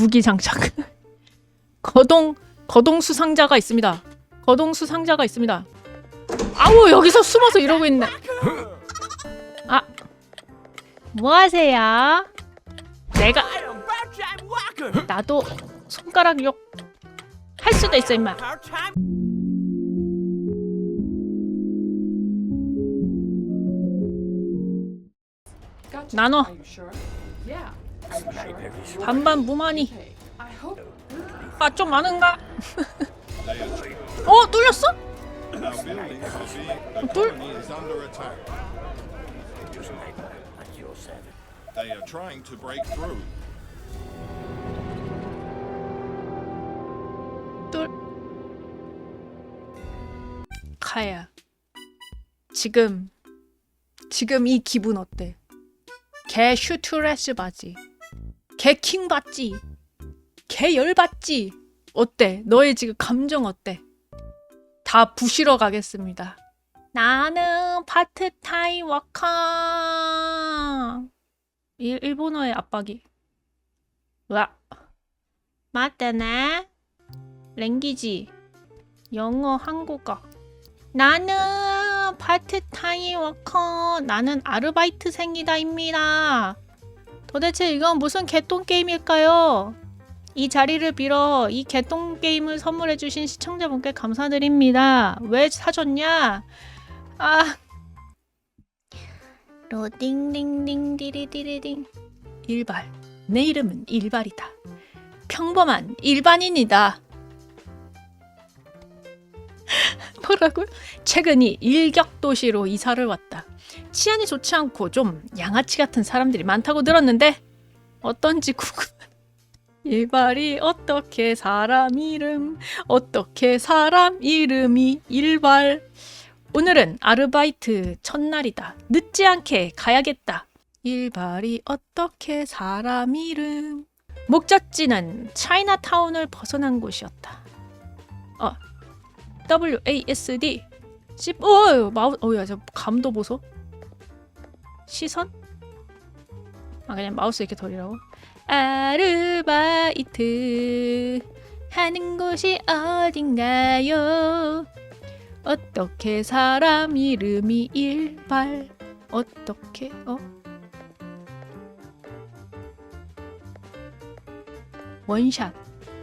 무기 장착. 거동 거동 수상자가 있습니다. 거동 수상자가 있습니다. 아우 여기서 숨어서 이러고 있네. 아, 뭐 하세요? 내가 나도 손가락 욕 할 수도 있어 임마. 나눠 반반 무만이. 아 좀 많은가? 어 뚫렸어? 뚫? is under attack. They are trying to break through. 뚫. 카야. 지금 지금 이 기분 어때? 개 슈트레스 바지. 개킹 받지. 개 열 받지. 어때? 너의 지금 감정 어때? 다 부시러 가겠습니다. 나는 파트타임 워커. 일, 일본어의 압박이. 와. 맞다네. 랭귀지. 영어, 한국어. 나는 파트타임 워커. 나는 아르바이트생이다입니다. 도대체 이건 무슨 개똥 게임일까요? 이 자리를 빌어 이 개똥 게임을 선물해주신 시청자분께 감사드립니다. 왜 사줬냐? 아. 로딩딩딩 디리디리딩. 일발. 내 이름은 일발이다. 평범한 일반인이다. 뭐라고요? 최근이 일격 도시로 이사를 왔다. 치안이 좋지 않고 좀 양아치 같은 사람들이 많다고 들었는데 어떤지 궁금. 일발이 어떻게 사람 이름 어떻게 사람 이름이 일발 오늘은 아르바이트 첫날이다. 늦지 않게 가야겠다. 일발이 어떻게 사람 이름 목적지는 차이나타운을 벗어난 곳이었다. 어, WASD 10 어, 마우 어야 저 감도 보소. 시선? 아 그냥 마우스 이렇게 돌리라고. 아르바이트 하는 곳이 어딘가요? 어떻게 사람 이름이 일발 어떻게 어? 원샷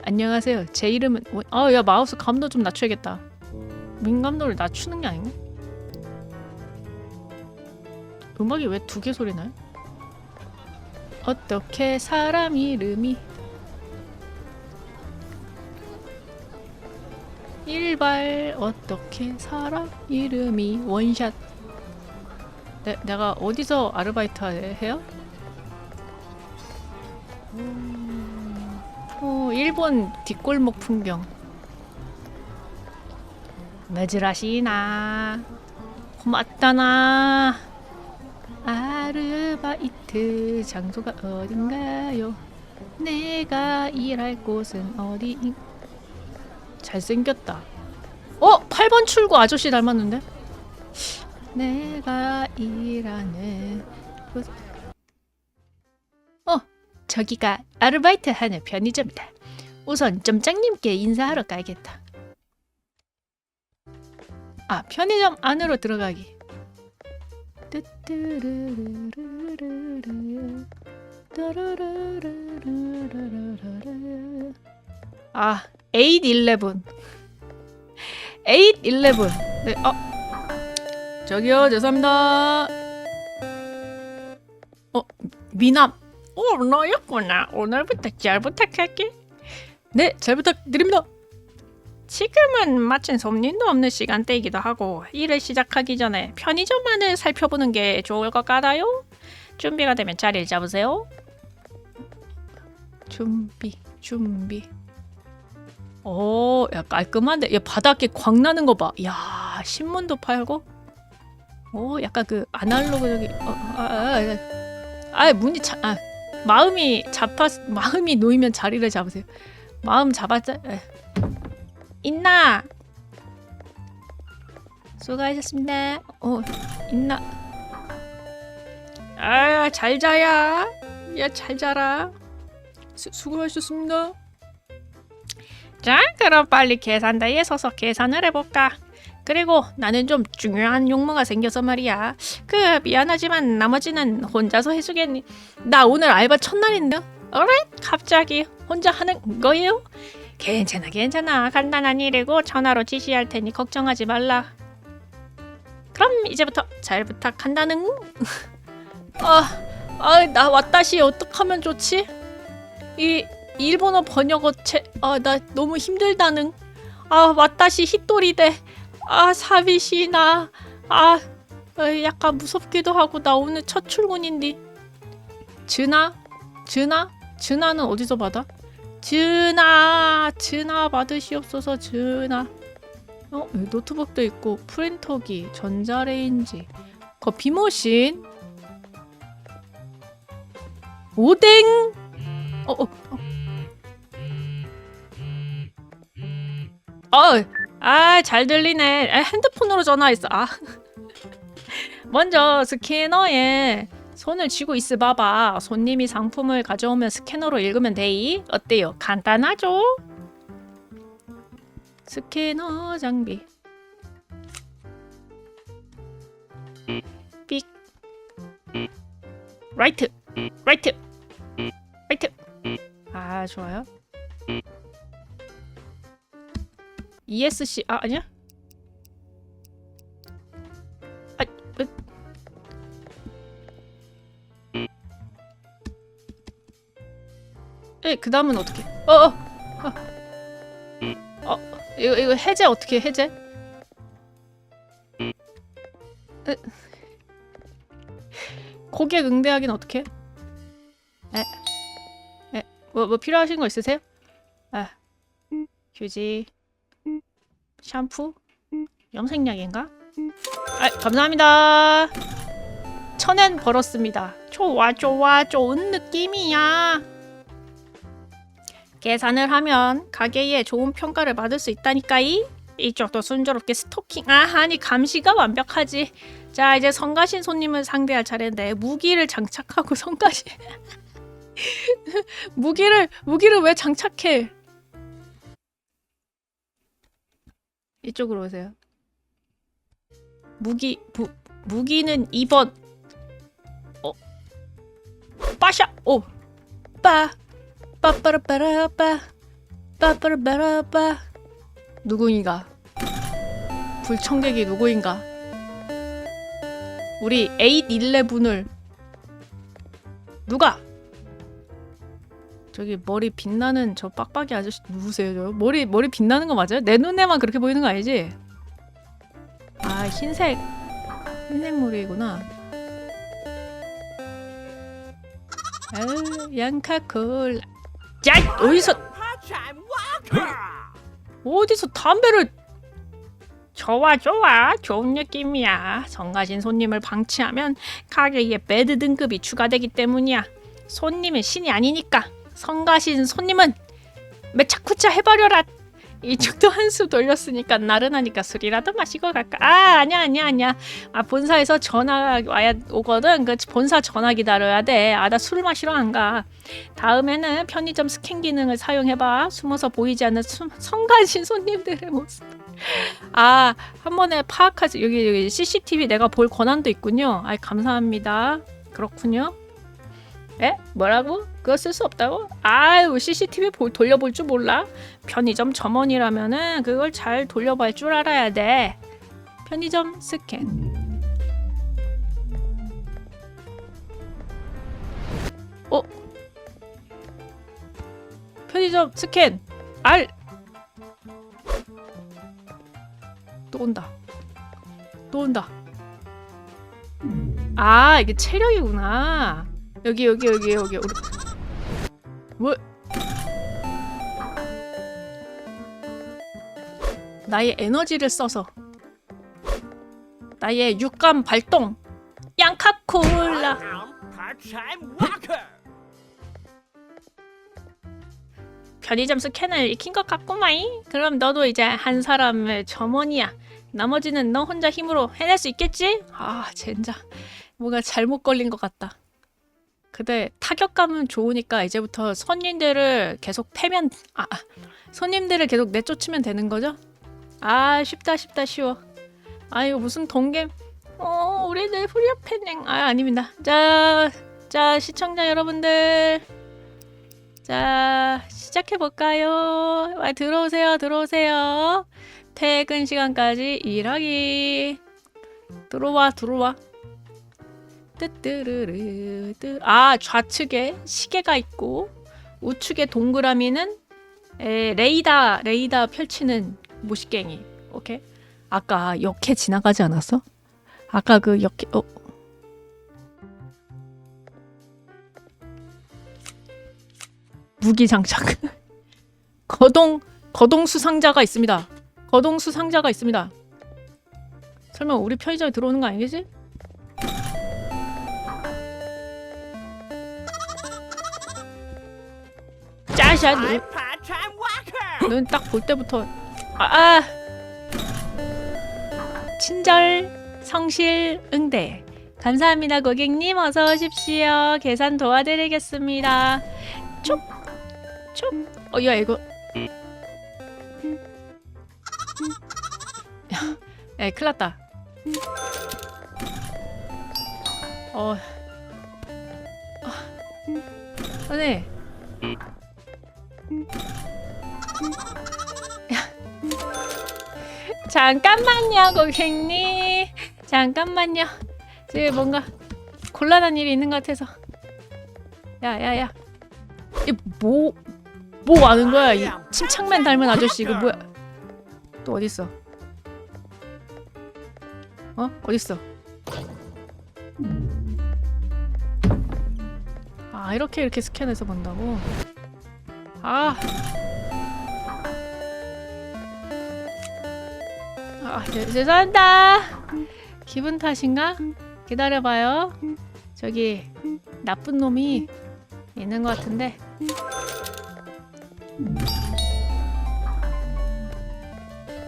안녕하세요 제 이름은 원... 아야 마우스 감도 좀 낮춰야겠다 민감도를 낮추는 게 아닌가? 음악이 왜 두 개 소리 나요? 어떻게 사람 이름이? 일발 어떻게 사람 이름이? 원샷. 내, 내가 어디서 아르바이트 해요? 음, 어, 일본 뒷골목 풍경. 메즈라시나? 고맙다나 아르바이트 장소가 어딘가요? 내가 일할 곳은 어디? 잘생겼다. 어? 8번 출구 아저씨 닮았는데? 내가 일하는 곳. 어, 저기가 아르바이트 하는 편의점이다. 우선 점장님께 인사하러 가야겠다. 아, 편의점 안으로 들어가기. 아, 811. 811. 네, 어. 저기요, 죄송합니다. 어, 미남. 오, 너였구나. 오늘부터 잘 부탁할게. 네, 잘 부탁드립니다. 지금은 마침 손님도 없는 시간대이기도 하고 일을 시작하기 전에 편의점만을 살펴보는 게 좋을 것 같아요. 준비가 되면 자리를 잡으세요. 준비, 준비. 오, 야 깔끔한데, 야 바닥에 광 나는 거 봐. 야 신문도 팔고. 오, 약간 그 아날로그적인. 어, 아, 아, 아, 아, 문이 차, 아, 마음이 잡아, 마음이 놓이면 자리를 잡으세요. 마음 잡았자. 에. 있나? 수고하셨습니다. 어, 있나? 아, 잘 자야. 야, 잘 자라. 수, 수고하셨습니다. 자, 그럼 빨리 계산대에 서서 계산을 해볼까. 그리고 나는 좀 중요한 용무가 생겨서 말이야. 그 미안하지만 나머지는 혼자서 해주겠니? 나 오늘 알바 첫날인데. 어래? 갑자기 혼자 하는 거예요? 괜찮아, 괜찮아. 간단한 일이고 전화로 지시할 테니 걱정하지 말라. 그럼 이제부터 잘 부탁한다는. 아, 아, 나 왔다시 어떡하면 좋지? 이 일본어 번역어체, 아, 나 너무 힘들다는. 아, 왔다시 히토리데. 아, 사비시나. 아, 어, 약간 무섭기도 하고 나 오늘 첫 출근인데. 즈나, 즈나, 즈나는 어디서 받아? 즈나, 즈나 받으시옵소서, 즈나. 어, 노트북도 있고 프린터기, 전자레인지, 커피 머신, 오뎅. 어, 어, 어. 어, 아, 잘 들리네. 아, 핸드폰으로 전화했어. 아. 먼저 스캐너에 손을 쥐고 있어 봐봐. 손님이 상품을 가져오면 스캐너로 읽으면 돼이. 어때요? 간단하죠? 스캐너 장비. 삑. 라이트. 라이트. 라이트. 아, 좋아요. ESC 아 아니야? 에, 그 다음은 어떻게? 어, 어, 어, 어, 이거 이거 해제 어떻게 해제? 으. 고객 응대하기는 어떻게? 에, 에, 뭐, 뭐 필요하신 거 있으세요? 아, 휴지. 샴푸? 염색약인가? 아, 감사합니다. 천엔 벌었습니다. 좋아, 좋아, 좋은 느낌이야. 계산을 하면 가게에 좋은 평가를 받을 수 있다니까이. 이쪽도 순조롭게 스토킹. 아, 아니 감시가 완벽하지. 자, 이제 성가신 손님을 상대할 차례인데 무기를 장착하고 성가신. 무기를 무기를 왜 장착해? 이쪽으로 오세요. 무기 무, 무기는 2번. 어. 빠샤. 오. 빠. 빠빠라빠라빠. 빠빠라빠라빠. 누구인가? 불청객이 누구인가? 우리 811을 누가? 저기 머리 빛나는 저 빡빡이 아저씨 누구세요? 저 머리 머리 빛나는 거 맞아요? 내 눈에만 그렇게 보이는 거 아니지? 아 흰색 흰색 머리구나. 아유 양카콜. 야 어디서 어디서 담배를? 좋아 좋아 좋은 느낌이야. 성가신 손님을 방치하면 가게에 배드 등급이 추가되기 때문이야. 손님은 신이 아니니까. 성가신 손님은 매차쿠차 해버려라. 이쪽도 한수 돌렸으니까 나른하니까 술이라도 마시고 갈까? 아 아니야 아니야 아니야. 아 본사에서 전화 와야 오거든. 그 본사 전화 기다려야 돼. 아 나 술 마시러 안 가. 다음에는 편의점 스캔 기능을 사용해봐. 숨어서 보이지 않는 숨, 성가신 손님들의 모습. 아 한 번에 파악하지 여기 여기 CCTV 내가 볼 권한도 있군요. 아 감사합니다. 그렇군요. 에? 뭐라고? 그거 쓸 수 없다고? 아유 CCTV 볼, 돌려볼 줄 몰라? 편의점 점원이라면은 그걸 잘 돌려볼 줄 알아야 돼. 편의점 스캔. 어? 편의점 스캔. 알. 또 온다. 또 온다. 아 이게 체력이구나. 여기 여기 여기 여기. 우리 뭐? 나의 에너지를 써서. 나의 육감 발동. 양카콜라. 편의점 스캔을 익힌 것 같구마이 그럼 너도 이제 한 사람의 점원이야. 나머지는 너 혼자 힘으로 해낼 수 있겠지? 아 젠장. 뭐가 잘못 걸린 것 같다 근데 타격감은 좋으니까 이제부터 손님들을 계속 패면 아 아, 손님들을 계속 내쫓으면 되는 거죠? 아 쉽다 쉽다 쉬워. 아 이거 무슨 동겜? 어 우리들 후리어팬행 아 아닙니다. 자, 자 시청자 여러분들, 자 시작해 볼까요? 아, 들어오세요 들어오세요. 퇴근 시간까지 일하기. 들어와 들어와. 뜨뜨르르 뜨. 아 좌측에 시계가 있고 우측에 동그라미는 에, 레이다 레이다 펼치는 모시갱이. 오케이. 아까 역해 지나가지 않았어? 아까 그 역해 어 무기 장착. 거동 거동 수 상자가 있습니다. 거동 수 상자가 있습니다. 설마 우리 편의점에 들어오는 거 아니겠지? Part-time worker. 눈딱 볼 때부터 아, 아. 친절 성실 응대. 감사합니다 고객님. 어서 오십시오. 계산 도와드리겠습니다. 쪽쪽어야 이거. 야, 야 큰일 났다. 어. 아, 선생님 잠깐만요, 고객님. 잠깐만요. 지금 뭔가 곤란한 일이 있는 것 같아서. 야, 야, 야. 이 뭐, 뭐 하는 거야? 이 침착맨 닮은 아저씨 이거 뭐야? 또 어디 있어? 어? 어디 있어? 아, 이렇게 이렇게 스캔해서 본다고? 아. 아, 죄- 죄송합니다. 기분 탓인가? 기다려봐요. 저기 나쁜 놈이 있는 것 같은데.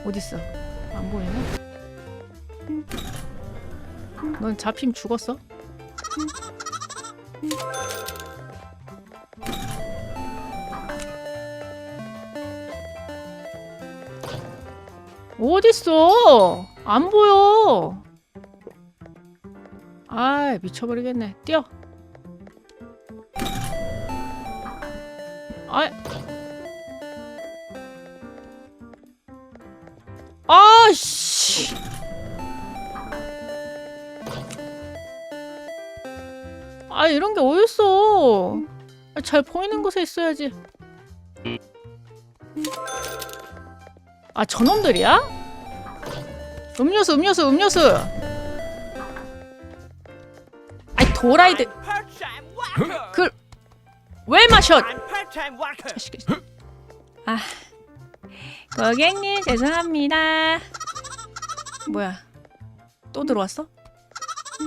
어딨어? 안 보이네. 넌 잡힘 죽었어? 어딨어? 안 보여. 아 미쳐버리겠네. 뛰어. 아. 아 씨. 아 이런 게 어딨어? 아, 잘 보이는 곳에 있어야지. 아 저놈들이야? 음료수 음료수 음료수 아이 part-time worker. 그왜 마셔. 자식이. 아 고객님 죄송합니다 뭐야 또 들어왔어?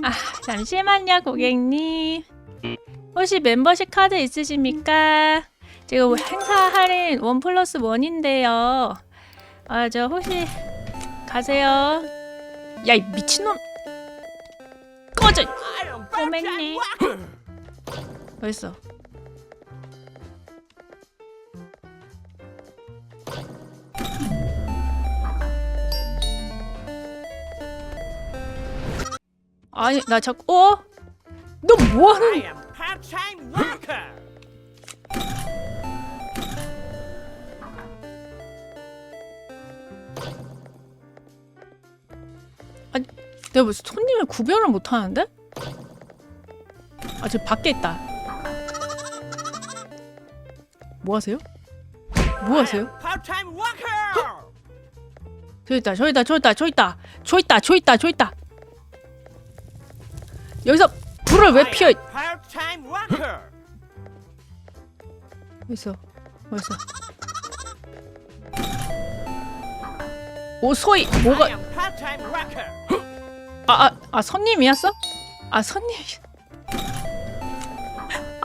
아 잠시만요 고객님 혹시 멤버십 카드 있으십니까? 지금 행사 할인 원 플러스 원인데요 아 저 혹시 가세요? 야 이 미친놈! 꺼져! 꼬맹이. 어딨어? 아니 나 자꾸 어? 너 뭐하는 Worker. 내가 무슨 손님을 구별을 못하는데? 아 저 밖에 있다 뭐 하세요? 뭐 I 하세요? am part-time worker. 저 있다 저 있다 저 있다 저 있다 저 있다 저 있다 저 있다 여기서 불을 왜 피워. 어딨어 어딨어 오 소희 뭐가 아, 아, 아 손님이었어? 아 손님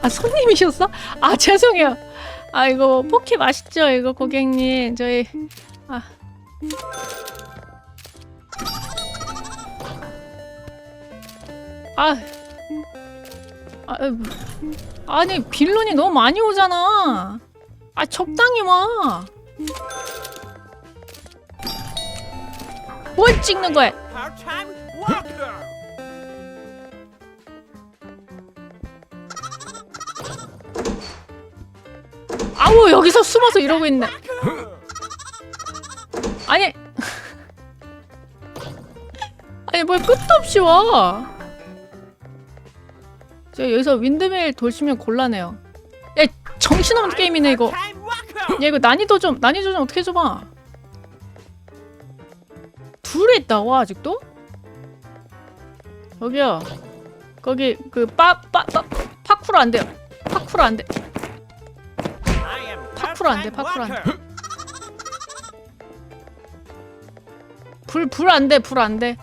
아 손님이셨어? 아 죄송해요 아 이거 포키 맛있죠 이거 고객님 저희 아 아, 아. 아니 빌런이 너무 많이 오잖아. 아 적당히 와. 뭘 찍는 거야? Worker. 아우 여기서 숨어서 이러고 있네. 아니 아니 뭘 끝도 없이 와. 저 여기서 윈드밀 돌시면 곤란해요. 야 정신없는 게임이네 이거. 야 이거 난이도 좀 난이도 좀 어떻게 줘봐. 둘이 있다고 아직도? 여기요. 거기 그 빠 빠 빠, 파쿠르 안 돼요. 파쿠르 안 돼. 파쿠르 안 돼, 파쿠르 안 돼. 불 불 안 돼. 불 안 돼.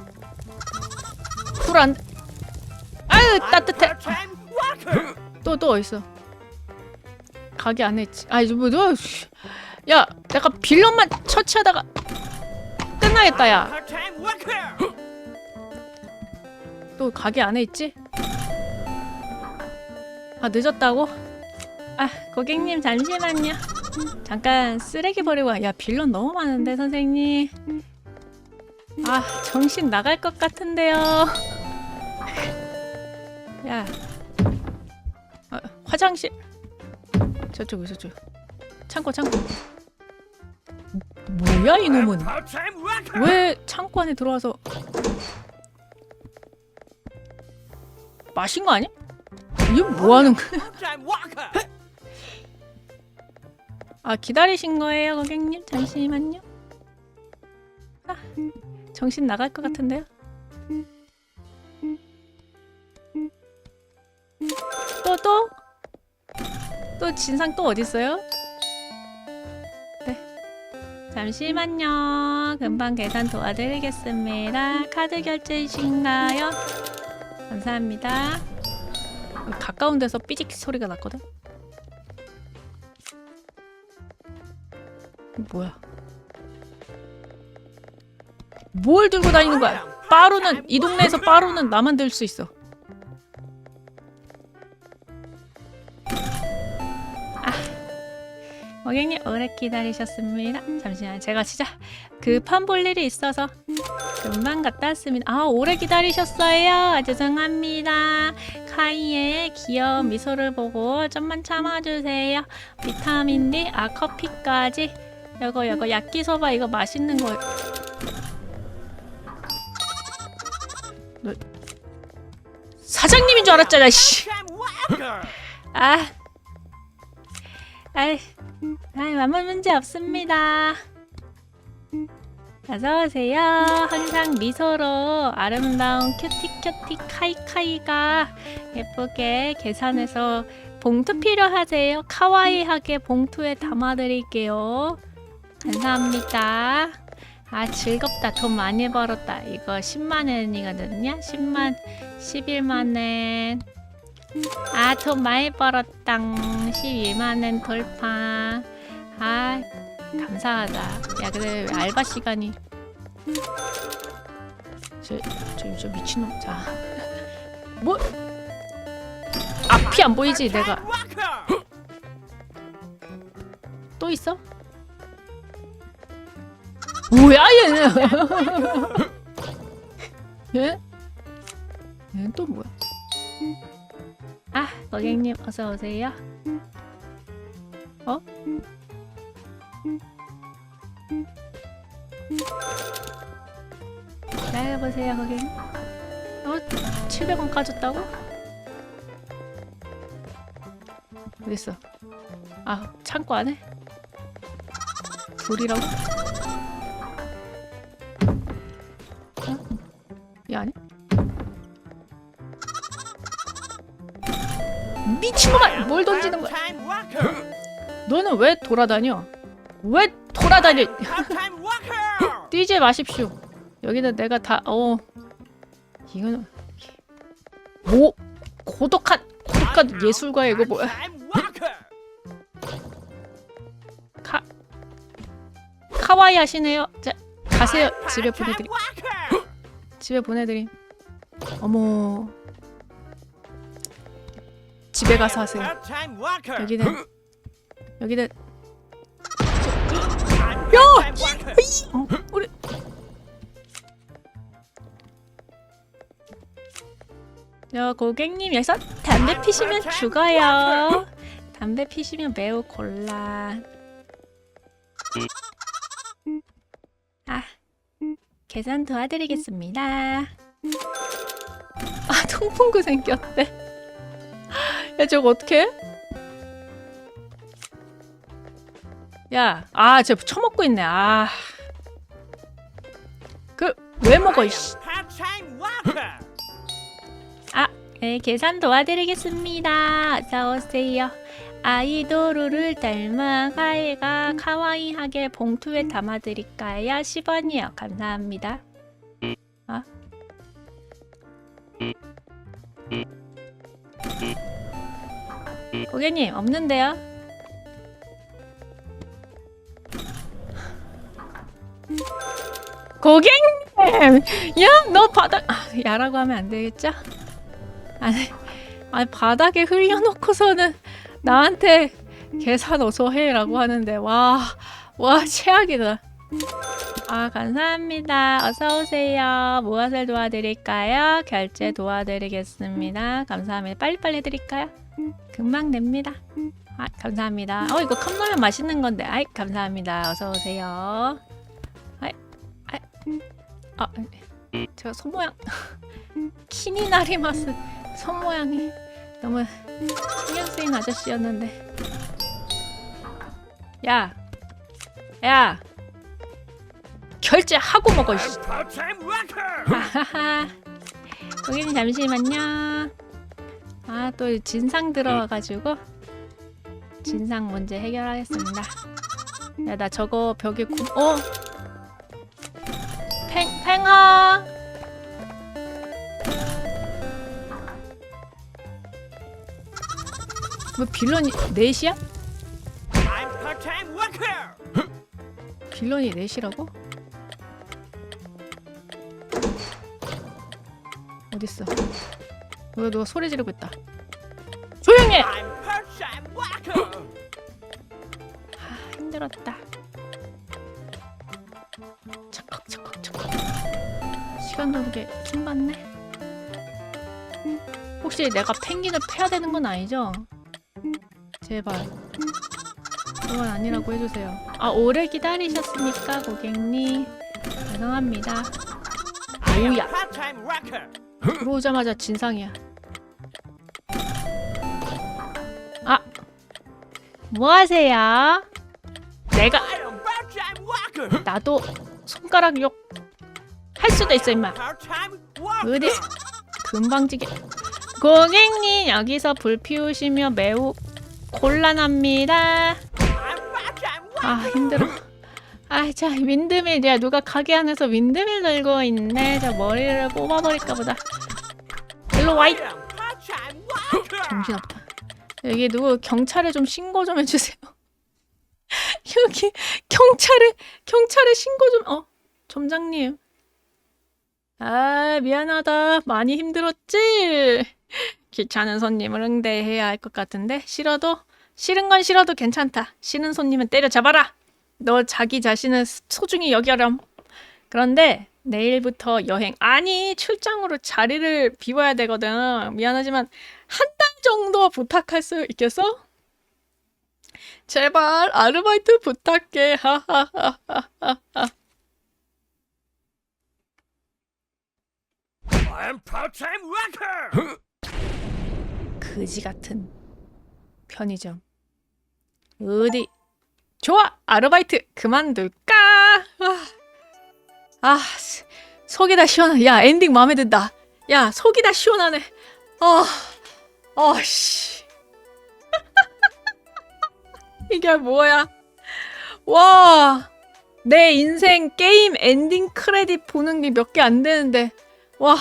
불 안 돼. 아유 따뜻해. worker. 또또 어딨어? 가게 안에 있지. 아 이제 뭐 너. 씨. 야 내가 빌런만 처치하다가 끝나겠다 야. 또 가게 안에 있지? 아 늦었다고? 아 고객님 잠시만요 잠깐 쓰레기 버리고 와. 야 빌런 너무 많은데 선생님 아 정신 나갈 것 같은데요 야 아, 화장실 저쪽 저쪽 창고 창고 뭐야 이놈은. 왜 창고 안에 들어와서 마신 거 아니야? 이게 뭐 하는 거야? 아 기다리신 거예요 고객님? 잠시만요 아, 정신 나갈 것 같은데요? 또 또? 또 진상 또 어딨어요? 네 잠시만요 금방 계산 도와드리겠습니다 카드 결제이신가요? 감사합니다 가까운 데서 삐직 소리가 났거든 뭐야? 뭘 들고 다니는 거야? 빠루는 이 동네에서 빠루는 나만 들 수 있어. 고객님 오래 기다리셨습니다. 잠시만 제가 진짜 급한 볼 일이 있어서 금방 갔다 왔습니다. 아 오래 기다리셨어요. 아, 죄송합니다. 카이의 귀여운 미소를 보고 좀만 참아주세요. 비타민 D, 아 커피까지. 이거 이거 야끼소바 이거 맛있는 거. 너- 사장님인 줄 알았잖아. 씨. 아, 아이, 아이 아무 문제 없습니다. 어서 오세요. 항상 미소로 아름다운 큐티 큐티 카이카이가 예쁘게 계산해서 봉투 필요하세요? 카와이하게 봉투에 담아드릴게요. 감사합니다. 아 즐겁다. 돈 많이 벌었다. 이거 10만 원이거든요. 10만, 11만 원. 아, 돈 많이 벌었다. 12만 원 돌파. 아, 감사하다. 야, 근데 왜 알바 시간이 저, 저, 저 미친놈. 자, 뭐? 앞이 안 보이지? 내가. 또 있어? 뭐야 얘는? 얘? 얘는 또 뭐야? 아 고객님 어서 오세요. 어? 기다려보세요 고객님. 어? 700원 까졌다고? 어딨어? 아 창고 안에? 둘이라고? 미친놈아! 뭘 던지는 거야? 너는 왜 돌아다녀? 왜 돌아다녀? 뛰지 마십시오. 여기는 내가 다 어. 이거는 뭐 고독한 고독한 예술가의 이거 뭐야? 카 카와이 하시네요. 자 가세요. 집에 보내드림. 집에 보내드림. 어머. 집에 가서 하세요. 여기는 여기는 I'm part-time worker. 어, 우리 저 고객님 여기서 담배 피시면 죽어요. 담배 피시면 매우 곤란. 아, 계산 도와드리겠습니다. 아, 통풍구 생겼대. 야, 저거 어떡해? 야, 아, 저 처먹고 있네. 아. 그, 왜 먹어, 이씨. 아, 네, 계산 도와드리겠습니다. 어서 오세요. 아이도루를 닮은 가이가 카와이하게 봉투에 담아드릴까요? 10원이요. 감사합니다. 아? 고객님, 없는데요? 고객님! 야, 너 바닥... 아, 야라고 하면 안 되겠죠? 아니, 아니 바닥에 흘려놓고서는 나한테 계산 어서 해라고 하는데 와, 와 최악이다. 아 감사합니다. 어서 오세요. 무엇을 도와드릴까요? 결제 도와드리겠습니다. 감사합니다. 빨리빨리 해드릴까요? 금방 냅니다. 아 감사합니다. 어 이거 컵라면 맛있는 건데. 아이 감사합니다. 어서 오세요. 아이, 아이, 아 제가 손 모양 키니나리마스 손 모양이 너무 신경 쓰인 아저씨였는데. 야, 야, 결제하고 먹어. 씨. 하하하. 고객님 잠시만요. 아 또 진상 들어와가지고 진상 문제 해결하겠습니다. 야 나 저거 벽에 구... 어? 팽 팽아. 뭐 빌런이 넷이야? I'm part-time worker. 빌런이 넷이라고? 어딨어? 누가 누가 소리 지르고 있다. 조용히 해! 아, 힘들었다. 착각 착각 착각. 시간 모르게 킹받네. 혹시 내가 펭귄을 패야 되는 건 아니죠? 제발. 그건 아니라고 해주세요. 아 오래 기다리셨습니까 고객님? 죄송합니다. 오야. 들어오자마자 진상이야. 아, 뭐 하세요? 내가. 나도 손가락 욕 할 수도 있어 임마. 어디 금방지게 고객님 여기서 불 피우시면 매우 곤란합니다. 아 힘들어. 아자 윈드밀 야 누가 가게 안에서 윈드밀 들고 있네. 저 머리를 뽑아버릴까 보다. 일로 와이. 정신없다. 여기 누구 경찰에 좀 신고 좀 해주세요. 여기 경찰에 경찰에 신고 좀 어. 점장님. 아 미안하다. 많이 힘들었지. 귀찮은 손님을 응대해야 할 것 같은데 싫어도 싫은 건 싫어도 괜찮다. 싫은 손님은 때려잡아라. 너 자기 자신을 소중히 여겨렴. 그런데 내일부터 여행 아니 출장으로 자리를 비워야 되거든. 미안하지만 한 달 정도 부탁할 수 있겠어? 제발 아르바이트 부탁해. 하하하하하. I am part-time worker. 그지 같은 편의점. 어디? 좋아 아르바이트 그만둘까? 아, 속이 다 시원해. 야 엔딩 마음에 든다. 야 속이 다 시원하네. 아, 아씨. 이게 뭐야? 와, 내 인생 게임 엔딩 크레딧 보는 게 몇 개 안 되는데, 와,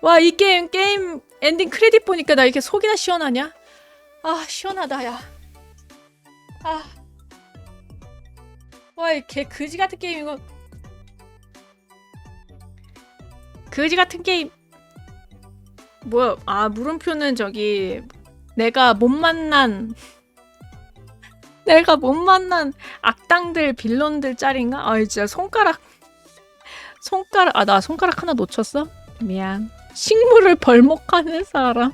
와 이 게임 게임 엔딩 크레딧 보니까 나 이렇게 속이 다 시원하냐? 아 시원하다 야. 아, 와 이 개 그지 같은 게임 이거. 그지 같은 게임. 뭐야? 아 물음표는 저기 내가 못 만난 내가 못 만난 악당들 빌런들 짤인가? 아 진짜 손가락 손가락 아 나 손가락 하나 놓쳤어? 미안 식물을 벌목하는 사람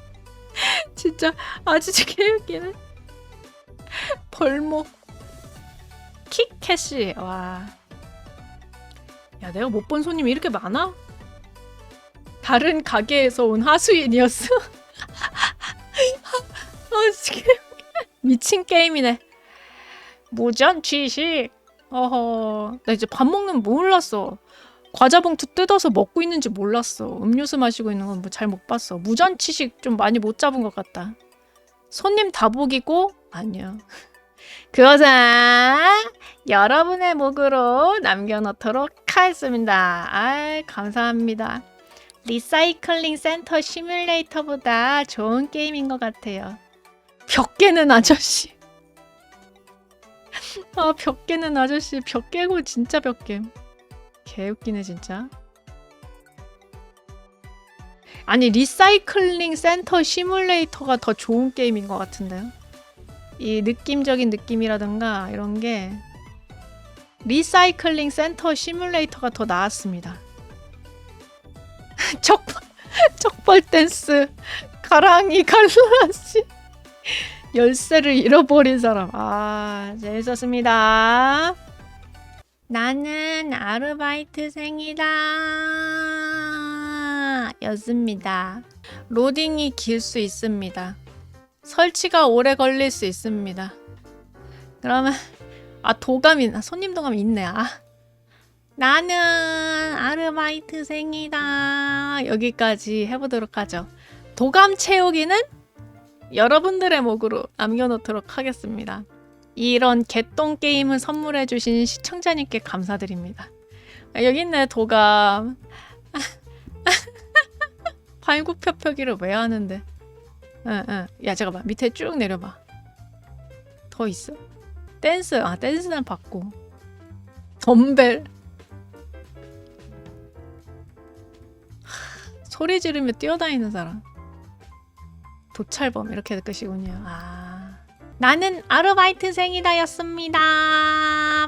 진짜 아 진짜 개웃기네 벌목 킥캐시 와. 야 내가 못 본 손님이 이렇게 많아? 다른 가게에서 온 하수인이었어. 아 지금 미친 게임이네. 무전 취식. 어허. 나 이제 밥 먹는 거 몰랐어. 과자 봉투 뜯어서 먹고 있는지 몰랐어. 음료수 마시고 있는 건뭐잘못 봤어. 무전 취식 좀 많이 못 잡은 것 같다. 손님 다복이고 아니야. 그것은 여러분의 목으로 남겨놓도록 하겠습니다. 아, 감사합니다. 리사이클링 센터 시뮬레이터보다 좋은 게임인 것 같아요. 벽 깨는 아저씨. 아, 벽 깨는 아저씨. 벽 깨고 진짜 벽 깨. 개웃기네, 진짜. 아니, 리사이클링 센터 시뮬레이터가 더 좋은 게임인 것 같은데요? 이 느낌적인 느낌이라든가 이런 게 리사이클링 센터 시뮬레이터가 더 나았습니다. 척 척벌 댄스 가랑이 갈라씨 열쇠를 잃어버린 사람 아 재밌었습니다. 나는 아르바이트생이다 였습니다. 로딩이 길 수 있습니다. 설치가 오래 걸릴 수 있습니다. 그러면 아 도감이 아, 손님 도감이 있네. 아 나는 아르바이트생이다. 여기까지 해보도록 하죠. 도감 채우기는 여러분들의 목으로 남겨놓도록 하겠습니다. 이런 개똥 게임을 선물해주신 시청자님께 감사드립니다. 아, 여기 있네 도감. 발굽혀펴기를 왜 하는데? 응, 응. 야, 잠깐만. 밑에 쭉 내려봐. 더 있어? 댄스. 아, 댄스는 받고. 덤벨. 하, 소리 지르며 뛰어다니는 사람. 도찰범. 이렇게 끝이군요. 아. 나는 아르바이트생이다였습니다.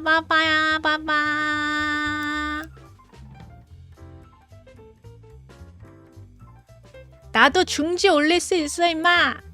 바바야, 바바. 나도 중지 올릴 수 있어, 임마.